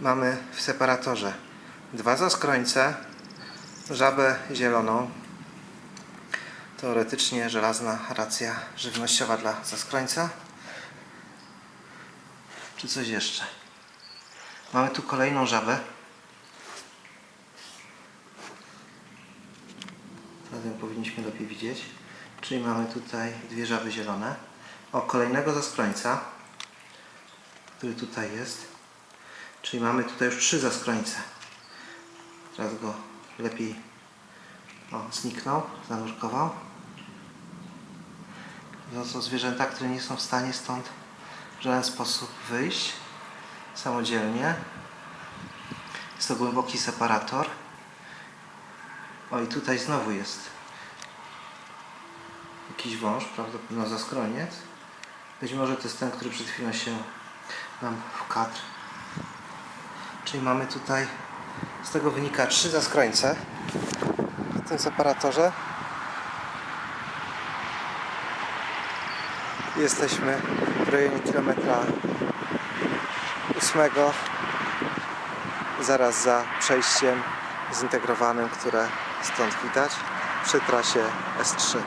mamy w separatorze dwa zaskrońce, żabę zieloną, teoretycznie żelazna racja żywnościowa dla zaskrońca. Czy coś jeszcze? Mamy tu kolejną żabę. Ją powinniśmy lepiej widzieć. Czyli mamy tutaj dwie żaby zielone. O, kolejnego zaskrońca, który tutaj jest. Czyli mamy tutaj już trzy zaskrońce. Teraz go lepiej o, zniknął, zanurkował. To są zwierzęta, które nie są w stanie stąd w żaden sposób wyjść samodzielnie. Jest to głęboki separator. O i tutaj znowu jest jakiś wąż, prawdopodobnie zaskroniec. Być może to jest ten, który przed chwilą się nam w kadr. Czyli mamy tutaj, z tego wynika trzy zaskrońce w tym separatorze. Jesteśmy w rejonie kilometra ósmego, zaraz za przejściem zintegrowanym, które stąd widać przy trasie S3.